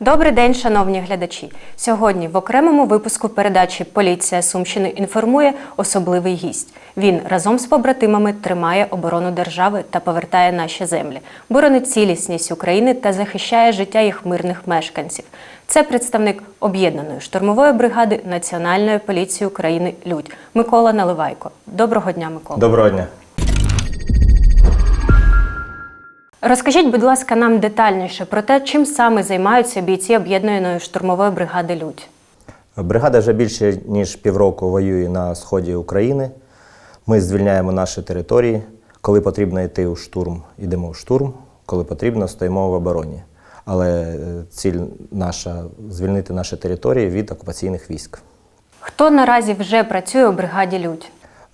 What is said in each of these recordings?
Добрий день, шановні глядачі. Сьогодні в окремому випуску передачі Поліція Сумщини інформує особливий гість. Він разом з побратимами тримає оборону держави та повертає наші землі, боронить цілісність України та захищає життя їх мирних мешканців. Це представник об'єднаної штурмової бригади Національної поліції України Людь Микола Наливайко. Доброго дня, Микола. Доброго дня. Розкажіть, будь ласка, нам детальніше про те, чим саме займаються бійці об'єднаної штурмової бригади Людь. Бригада вже більше ніж півроку воює на сході України. Ми звільняємо наші території. Коли потрібно йти у штурм, йдемо у штурм, коли потрібно, стоїмо в обороні. Але е, ціль наша звільнити наші території від окупаційних військ. Хто наразі вже працює у бригаді Людь?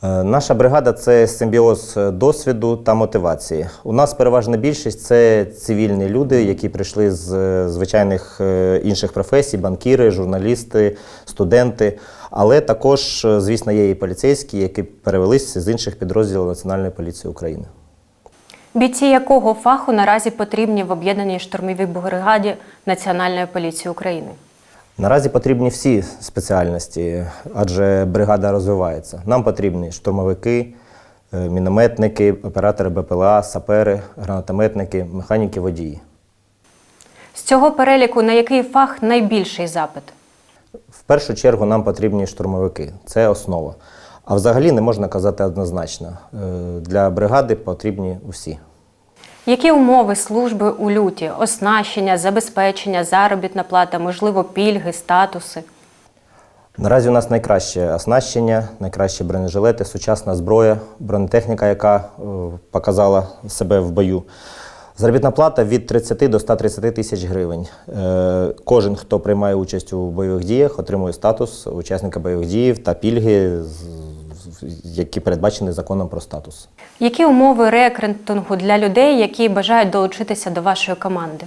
Е, Наша бригада це симбіоз досвіду та мотивації. У нас переважна більшість це цивільні люди, які прийшли з е, звичайних е, інших професій: банкіри, журналісти, студенти. Але також, е, звісно, є і поліцейські, які перевелись з інших підрозділів Національної поліції України. Бійці якого фаху наразі потрібні в об'єднаній штурмовій бригаді Національної поліції України? Наразі потрібні всі спеціальності, адже бригада розвивається. Нам потрібні штурмовики, е, мінометники, оператори БПЛА, сапери, гранатометники, механіки, водії. З цього переліку на який фах найбільший запит? В першу чергу нам потрібні штурмовики, це основа. А взагалі не можна казати однозначно. Е, Для бригади потрібні усі. Які умови служби у люті? Оснащення, забезпечення, заробітна плата, можливо, пільги, статуси? Наразі у нас найкраще оснащення, найкращі бронежилети, сучасна зброя, бронетехніка, яка е, показала себе в бою. Заробітна плата від 30 до 130 тисяч гривень. Е, Кожен, хто приймає участь у бойових діях, отримує статус учасника бойових дій та пільги, які передбачені законом про статус. Які умови рекрутингу для людей, які бажають долучитися до вашої команди?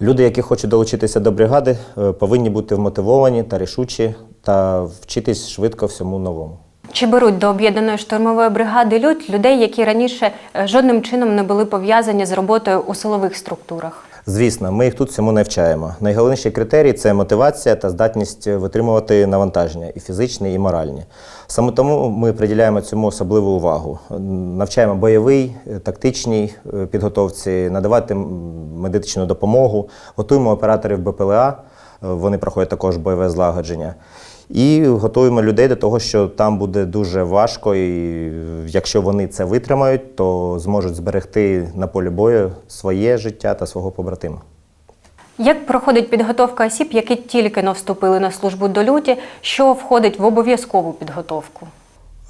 Люди, які хочуть долучитися до бригади, е, повинні бути вмотивовані та рішучі та вчитись швидко всьому новому. Чи беруть до об'єднаної штурмової бригади людь людей, які раніше е, жодним чином не були пов'язані з роботою у силових структурах? Звісно, ми їх тут всьому навчаємо. Найголовніший критерій це мотивація та здатність витримувати навантаження і фізичні, і моральні. Саме тому ми приділяємо цьому особливу увагу. Навчаємо бойовий, тактичній е, підготовці, надавати медичну допомогу, готуємо операторів БПЛА, вони проходять також бойове злагодження. І готуємо людей до того, що там буде дуже важко, і якщо вони це витримають, то зможуть зберегти на полі бою своє життя та свого побратима. Як проходить підготовка осіб, які тільки но вступили на службу до люті, що входить в обов'язкову підготовку?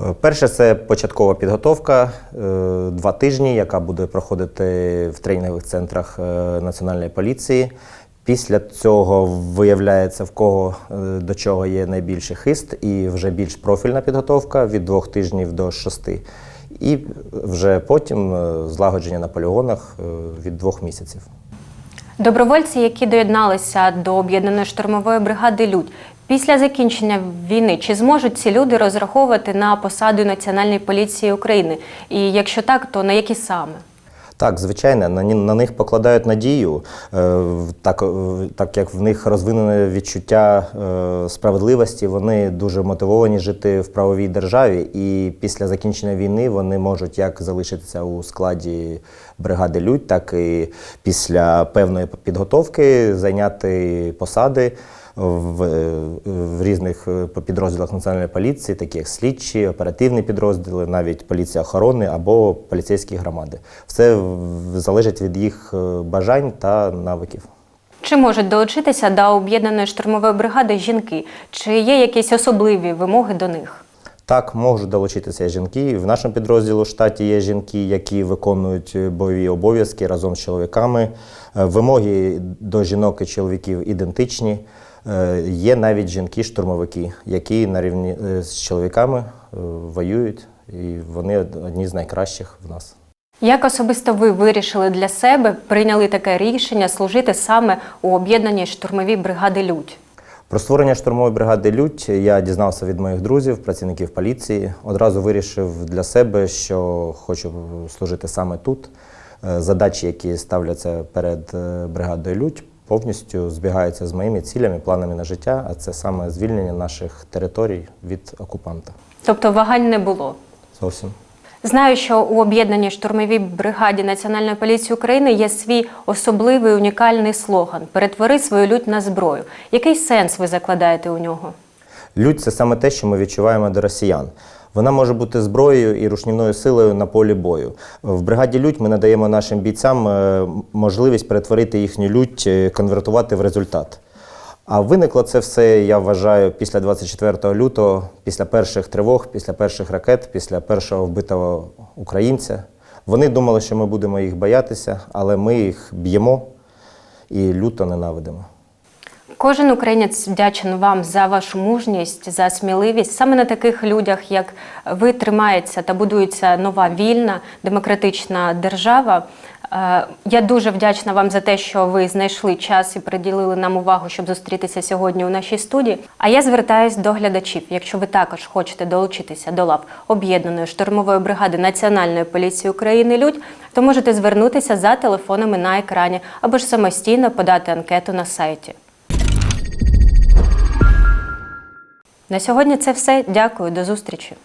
Е, Перше це початкова підготовка е, два тижні, яка буде проходити в тренінгових центрах е, Національної поліції. Після цього виявляється, в кого е, до чого є найбільший хист, і вже більш профільна підготовка від двох тижнів до шести. І вже потім е, злагодження на полігонах е, від двох місяців. Добровольці, які доєдналися до об'єднаної штурмової бригади Людь, після закінчення війни чи зможуть ці люди розраховувати на посаду Національної поліції України? І якщо так, то на які саме? Так, звичайно, на, на них покладають надію, е, так, е, так як в них розвинене відчуття е, справедливості, вони дуже мотивовані жити в правовій державі, і після закінчення війни вони можуть як залишитися у складі бригади Людь, так і після певної підготовки зайняти посади. В, е, в різних е, підрозділах національної поліції, такі як слідчі, оперативні підрозділи, навіть поліція охорони або поліцейські громади. Все залежить від їх е, бажань та навиків. Чи можуть долучитися до об'єднаної штурмової бригади жінки? Чи є якісь особливі вимоги до них? Так, можуть долучитися жінки. В нашому підрозділу штаті є жінки, які виконують бойові обов'язки разом з чоловіками. Вимоги до жінок і чоловіків ідентичні. Е, Є навіть жінки-штурмовики, які на рівні е, з чоловіками е, воюють, і вони одні з найкращих в нас. Як особисто ви вирішили для себе, прийняли таке рішення служити саме у об'єднаній штурмовій бригади Людь? Про створення штурмової бригади Людь я дізнався від моїх друзів, працівників поліції. Одразу вирішив для себе, що хочу служити саме тут. Задачі, які ставляться перед бригадою Людь, повністю збігається з моїми цілями, планами на життя, а це саме звільнення наших територій від окупанта. Тобто вагань не було. Зовсім. Знаю, що у об'єднаній штурмовій бригаді Національної поліції України є свій особливий унікальний слоган Перетвори свою лють на зброю. Який сенс ви закладаєте у нього? Лють це саме те, що ми відчуваємо до росіян. Вона може бути зброєю і рушнівною силою на полі бою. В бригаді лють ми надаємо нашим бійцям е, можливість перетворити їхню лють, е, конвертувати в результат. А виникло це все, я вважаю, після 24 лютого, після перших тривог, після перших ракет, після першого вбитого українця. Вони думали, що ми будемо їх боятися, але ми їх б'ємо і люто ненавидимо. Кожен українець вдячен вам за вашу мужність, за сміливість. Саме на таких людях, як ви, тримається та будується нова вільна демократична держава. Е, Я дуже вдячна вам за те, що ви знайшли час і приділили нам увагу, щоб зустрітися сьогодні у нашій студії. А я звертаюсь до глядачів. Якщо ви також хочете долучитися до лав об'єднаної штурмової бригади Національної поліції України Людь, то можете звернутися за телефонами на екрані або ж самостійно подати анкету на сайті. На сьогодні це все. Дякую, до зустрічі.